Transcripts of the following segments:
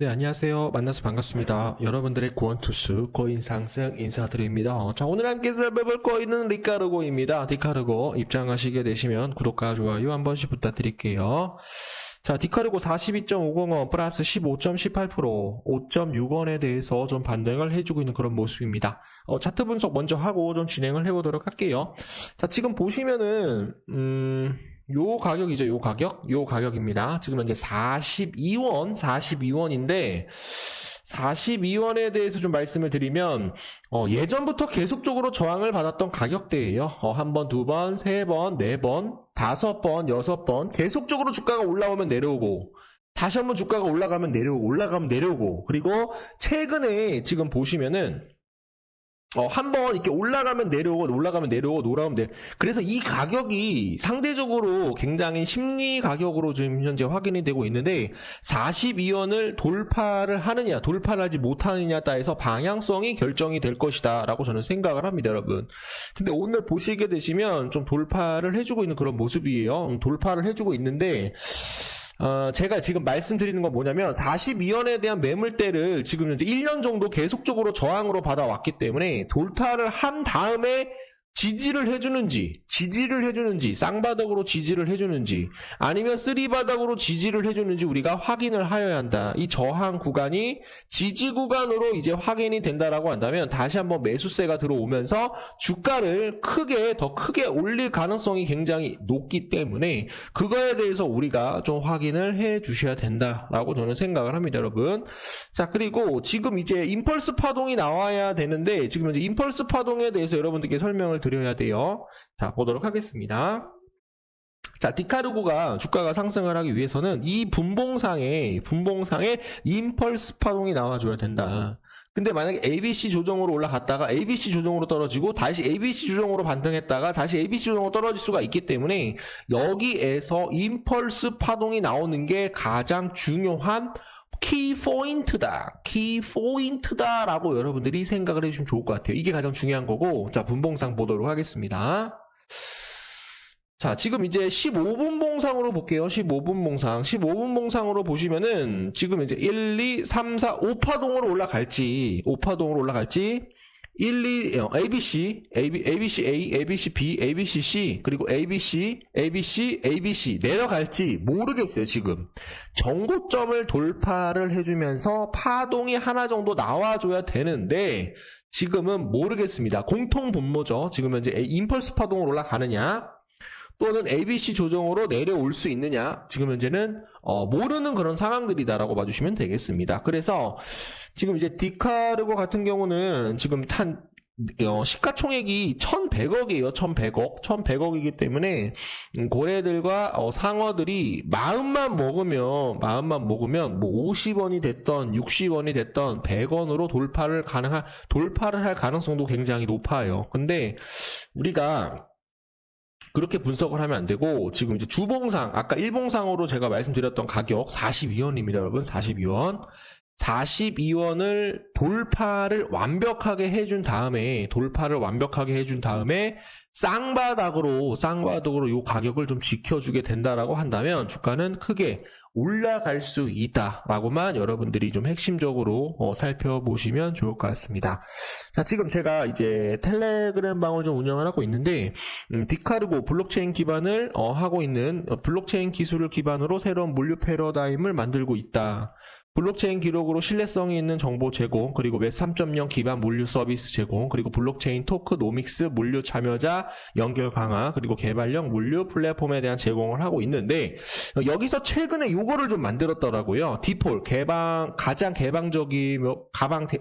네, 안녕하세요. 만나서 반갑습니다. 여러분들의 구원투수 코인 상승 인사드립니다. 자, 오늘 함께 살펴볼 코인은 리카르고입니다. 디카르고 입장하시게 되시면 구독과 좋아요 한 번씩 부탁드릴게요. 자, 디카르고 42.501 플러스 15.18% 5.6원에 대해서 좀 반등을 해주고 있는 그런 모습입니다. 어, 차트 분석 먼저 하고 좀 진행을 해보도록 할게요. 자, 지금 보시면은, 음, 요 가격이죠, 요 가격? 요 가격입니다. 지금 현재 42원, 42원인데, 42원에 대해서 좀 말씀을 드리면, 어, 예전부터 계속적으로 저항을 받았던 가격대예요. 어, 한 번, 두 번, 세 번, 네 번, 다섯 번, 여섯 번, 계속적으로 주가가 올라오면 내려오고, 다시 한번 주가가 올라가면 내려오고, 올라가면 내려오고, 그리고 최근에 지금 보시면은, 어, 한번 이렇게 올라가면 내려오고, 올라가면 내려오고, 올라가면 내려 그래서 이 가격이 상대적으로 굉장히 심리 가격으로 지금 현재 확인이 되고 있는데, 42원을 돌파를 하느냐, 돌파를 하지 못하느냐에 따라서 방향성이 결정이 될 것이다, 라고 저는 생각을 합니다, 여러분. 근데 오늘 보시게 되시면 좀 돌파를 해주고 있는 그런 모습이에요. 음, 돌파를 해주고 있는데, 어, 제가 지금 말씀드리는 건 뭐냐면 42원에 대한 매물대를 지금 이제 1년 정도 계속적으로 저항으로 받아왔기 때문에 돌타를 한 다음에 지지를 해주는지, 지지를 해주는지, 쌍바닥으로 지지를 해주는지, 아니면 쓰리바닥으로 지지를 해주는지 우리가 확인을 하여야 한다. 이 저항 구간이 지지 구간으로 이제 확인이 된다라고 한다면 다시 한번 매수세가 들어오면서 주가를 크게, 더 크게 올릴 가능성이 굉장히 높기 때문에 그거에 대해서 우리가 좀 확인을 해 주셔야 된다라고 저는 생각을 합니다, 여러분. 자, 그리고 지금 이제 임펄스 파동이 나와야 되는데 지금 이제 임펄스 파동에 대해서 여러분들께 설명을 드 려야 돼요. 자, 보도록 하겠습니다. 자, 디카르고가 주가가 상승을 하기 위해서는 이 분봉상에, 분봉상에 임펄스 파동이 나와줘야 된다. 근데 만약에 ABC 조정으로 올라갔다가 ABC 조정으로 떨어지고 다시 ABC 조정으로 반등했다가 다시 ABC 조정으로 떨어질 수가 있기 때문에 여기에서 임펄스 파동이 나오는 게 가장 중요한 키 포인트다. 키 포인트다라고 여러분들이 생각을 해주시면 좋을 것 같아요. 이게 가장 중요한 거고, 자, 분봉상 보도록 하겠습니다. 자, 지금 이제 15분 봉상으로 볼게요. 15분 봉상. 15분 봉상으로 보시면은 지금 이제 1, 2, 3, 4, 5파동으로 올라갈지, 5파동으로 올라갈지, 1, 2, 어, ABC, AB, ABC A, ABC B, ABC C, 그리고 ABC, ABC, ABC 내려갈지 모르겠어요, 지금. 정고점을 돌파를 해주면서 파동이 하나 정도 나와줘야 되는데, 지금은 모르겠습니다. 공통 분모죠. 지금 현재 임펄스 파동으로 올라가느냐, 또는 ABC 조정으로 내려올 수 있느냐 지금 현재는 어, 모르는 그런 상황들이다라고 봐주시면 되겠습니다. 그래서 지금 이제 디카르고 같은 경우는 지금 탄 어, 시가총액이 1,100억이에요. 1,100억. 1,100억이기 때문에 음, 고래들과 어, 상어들이 마음만 먹으면 마음만 먹으면 뭐 50원이 됐던 60원이 됐던 100원으로 돌파를 가능한 돌파를 할 가능성도 굉장히 높아요. 근데 우리가 그렇게 분석을 하면 안 되고 지금 이제 주봉상 아까 일봉상으로 제가 말씀드렸던 가격 42원입니다 여러분. 42원 42원을 돌파를 완벽하게 해준 다음에 돌파를 완벽하게 해준 다음에 쌍바닥으로 쌍바닥으로 이 가격을 좀 지켜주게 된다라고 한다면 주가는 크게 올라갈 수 있다라고만 여러분들이 좀 핵심적으로 어, 살펴보시면 좋을 것 같습니다. 자 지금 제가 이제 텔레그램 방을 좀 운영을 하고 있는데 음, 디카르고 블록체인 기반을 어, 하고 있는 어, 블록체인 기술을 기반으로 새로운 물류 패러다임을 만들고 있다. 블록체인 기록으로 신뢰성이 있는 정보 제공, 그리고 웹 3.0 기반 물류 서비스 제공, 그리고 블록체인 토크노믹스 물류 참여자 연결 강화, 그리고 개발형 물류 플랫폼에 대한 제공을 하고 있는데 어, 여기서 최근에 요거를 좀 만들었더라고요. 디폴 개방 가장 개방적인 가방 개,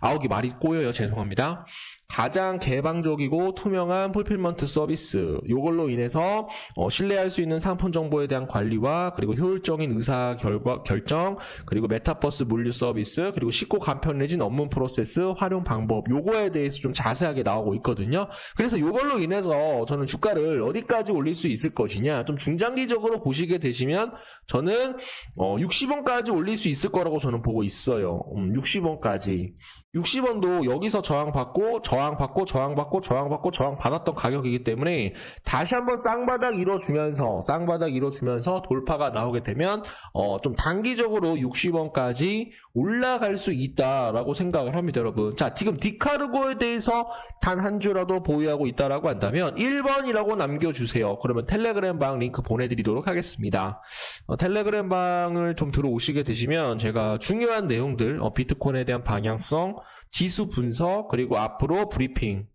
아욱이 말이 꼬여요. 죄송합니다. 가장 개방적이고 투명한 풀필먼트 서비스 요걸로 인해서 어, 신뢰할 수 있는 상품 정보에 대한 관리와 그리고 효율적인 의사 결과 결정 그리고 메타버스 물류 서비스 그리고 쉽고 간편해진 업무 프로세스 활용 방법 요거에 대해서 좀 자세하게 나오고 있거든요. 그래서 요걸로 인해서 저는 주가를 어디까지 올릴 수 있을 것이냐 좀 중장기적으로 보시게 되시면 저는 어, 60원까지 올릴 수 있을 거라고 저는 보고 있어요. 음, 60원까지. 60원도 여기서 저항받고 저항받고 저항받고 저항받고 저항받았던 가격이기 때문에 다시 한번 쌍바닥 이뤄주면서 쌍바닥 이뤄주면서 돌파가 나오게 되면 어, 좀 단기적으로 60원까지 올라갈 수 있다라고 생각을 합니다, 여러분. 자, 지금 디카르고에 대해서 단 한 주라도 보유하고 있다라고 한다면 1번이라고 남겨주세요. 그러면 텔레그램 방 링크 보내드리도록 하겠습니다. 어, 텔레그램 방을 좀 들어오시게 되시면 제가 중요한 내용들, 어, 비트코인에 대한 방향성, 지수 분석, 그리고 앞으로 브리핑,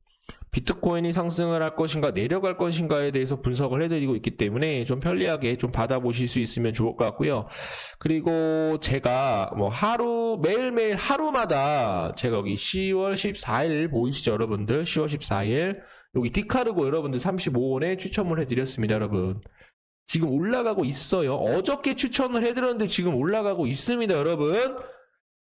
비트코인이 상승을 할 것인가 내려갈 것인가에 대해서 분석을 해드리고 있기 때문에 좀 편리하게 좀 받아보실 수 있으면 좋을 것 같고요. 그리고 제가 뭐 하루 매일매일 하루마다 제가 여기 10월 14일 보이시죠 여러분들 10월 14일 여기 디카르고 여러분들 35원에 추첨을 해드렸습니다 여러분. 지금 올라가고 있어요. 어저께 추천을 해드렸는데 지금 올라가고 있습니다 여러분.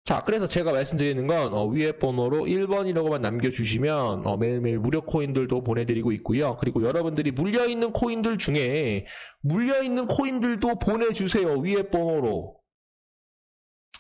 자, 그래서 제가 말씀드리는 건 어, 위에 번호로 1번이라고만 남겨주시면 어, 매일매일 무료 코인들도 보내드리고 있고요. 그리고 여러분들이 물려있는 코인들 중에 물려있는 코인들도 보내주세요. 위에 번호로.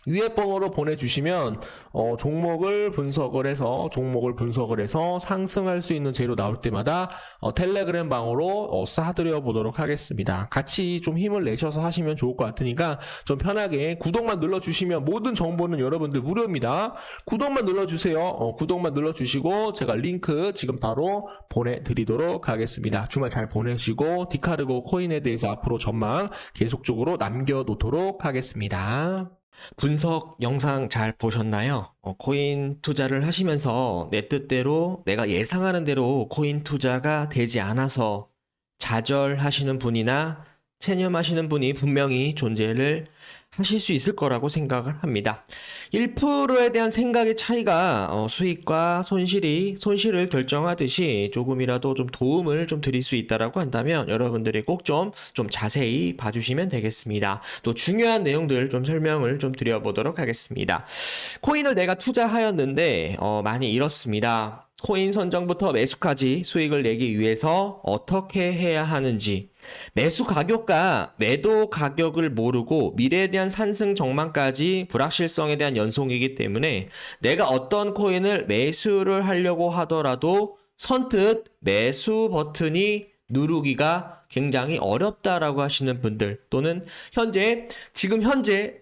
위에 번호로 보내주시면 어, 종목을 분석을 해서 종목을 분석을 해서 상승할 수 있는 재료 나올 때마다 어, 텔레그램 방으로 어, 쏴드려 보도록 하겠습니다. 같이 좀 힘을 내셔서 하시면 좋을 것 같으니까 좀 편하게 구독만 눌러주시면 모든 정보는 여러분들 무료입니다. 구독만 눌러주세요. 어, 구독만 눌러주시고 제가 링크 지금 바로 보내드리도록 하겠습니다. 주말 잘 보내시고 디카르고 코인에 대해서 앞으로 전망 계속적으로 남겨놓도록 하겠습니다. 분석 영상 잘 보셨나요? 어, 코인 투자를 하시면서 내 뜻대로 내가 예상하는 대로 코인 투자가 되지 않아서 좌절하시는 분이나 체념하시는 분이 분명히 존재를 하실 수 있을 거라고 생각을 합니다. 1%에 대한 생각의 차이가 어, 수익과 손실이 손실을 결정하듯이 조금이라도 좀 도움을 좀 드릴 수 있다라고 한다면 여러분들이 꼭좀좀 자세히 봐주시면 되겠습니다. 또 중요한 내용들 좀 설명을 좀 드려보도록 하겠습니다. 코인을 내가 투자하였는데 어, 많이 잃었습니다. 코인 선정부터 매수까지 수익을 내기 위해서 어떻게 해야 하는지. 매수 가격과 매도 가격을 모르고 미래에 대한 산승 전망까지 불확실성에 대한 연속이기 때문에 내가 어떤 코인을 매수를 하려고 하더라도 선뜻 매수 버튼이 누르기가 굉장히 어렵다라고 하시는 분들 또는 현재 지금 현재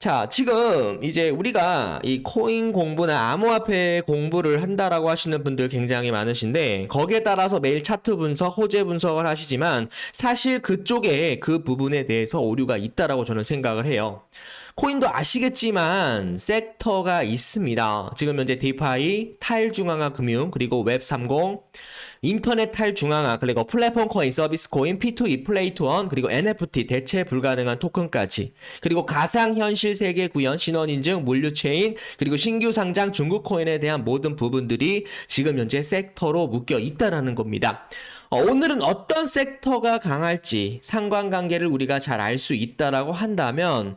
자, 지금 이제 우리가 이 코인 공부나 암호화폐 공부를 한다라고 하시는 분들 굉장히 많으신데 거기에 따라서 매일 차트 분석, 호재 분석을 하시지만 사실 그쪽에 그 부분에 대해서 오류가 있다라고 저는 생각을 해요. 코인도 아시겠지만 섹터가 있습니다. 지금 현재 디파이, 탈중앙화 금융, 그리고 웹30, 인터넷 탈중앙화, 그리고 플랫폼 코인, 서비스 코인, P2E, 플레이 투원, 그리고 NFT, 대체 불가능한 토큰까지, 그리고 가상현실 세계 구현, 신원인증, 물류체인, 그리고 신규 상장 중국 코인에 대한 모든 부분들이 지금 현재 섹터로 묶여 있다라는 겁니다. 어, 오늘은 어떤 섹터가 강할지 상관관계를 우리가 잘 알 수 있다라고 한다면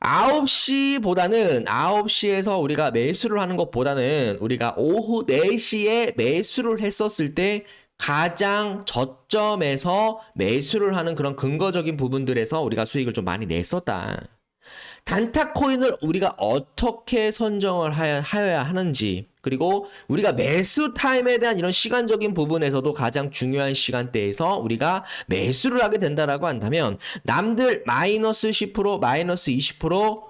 9시보다는 9시에서 우리가 매수를 하는 것보다는 우리가 오후 4시에 매수를 했었을 때 가장 저점에서 매수를 하는 그런 근거적인 부분들에서 우리가 수익을 좀 많이 냈었다. 단타 코인을 우리가 어떻게 선정을 하여야 하는지 그리고 우리가 매수 타임에 대한 이런 시간적인 부분에서도 가장 중요한 시간대에서 우리가 매수를 하게 된다라고 한다면 남들 마이너스 10% 마이너스 20%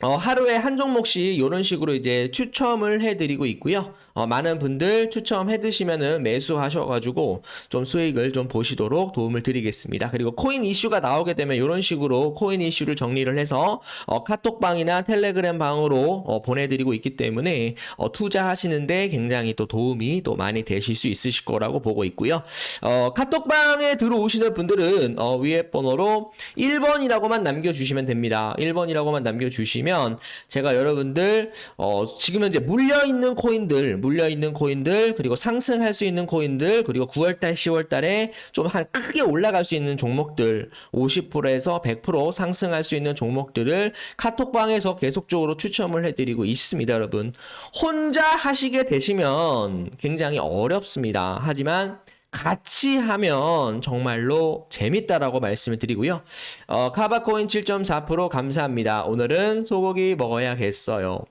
어, 하루에 한 종목씩 이런 식으로 이제 추첨을 해드리고 있고요. 어, 많은 분들 추첨해 드시면은 매수하셔가지고 좀 수익을 좀 보시도록 도움을 드리겠습니다. 그리고 코인 이슈가 나오게 되면 이런 식으로 코인 이슈를 정리를 해서 어, 카톡방이나 텔레그램 방으로 어, 보내드리고 있기 때문에 어, 투자하시는데 굉장히 또 도움이 또 많이 되실 수 있으실 거라고 보고 있고요. 어, 카톡방에 들어오시는 분들은 어, 위에 번호로 1번이라고만 남겨주시면 됩니다. 1번이라고만 남겨주시면 제가 여러분들 어, 지금 현재 물려 있는 코인들, 물려 있는 코인들 그리고 상승할 수 있는 코인들 그리고 9월 달, 10월 달에 좀 한 크게 올라갈 수 있는 종목들 50%에서 100% 상승할 수 있는 종목들을 카톡방에서 계속적으로 추첨을 해 드리고 있습니다, 여러분. 혼자 하시게 되시면 굉장히 어렵습니다. 하지만 같이 하면 정말로 재밌다라고 말씀을 드리고요. 어, 카바코인 7.4% 감사합니다. 오늘은 소고기 먹어야겠어요.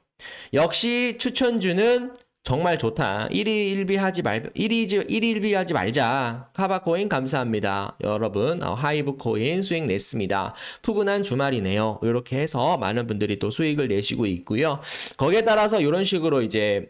역시 추천주는 정말 좋다. 1위 1비 하지 말 1위 1위 1비 하지 말자. 카바 코인 감사합니다. 여러분 어, 하이브 코인 수익 냈습니다. 푸근한 주말이네요. 이렇게 해서 많은 분들이 또 수익을 내시고 있고요. 거기에 따라서 이런 식으로 이제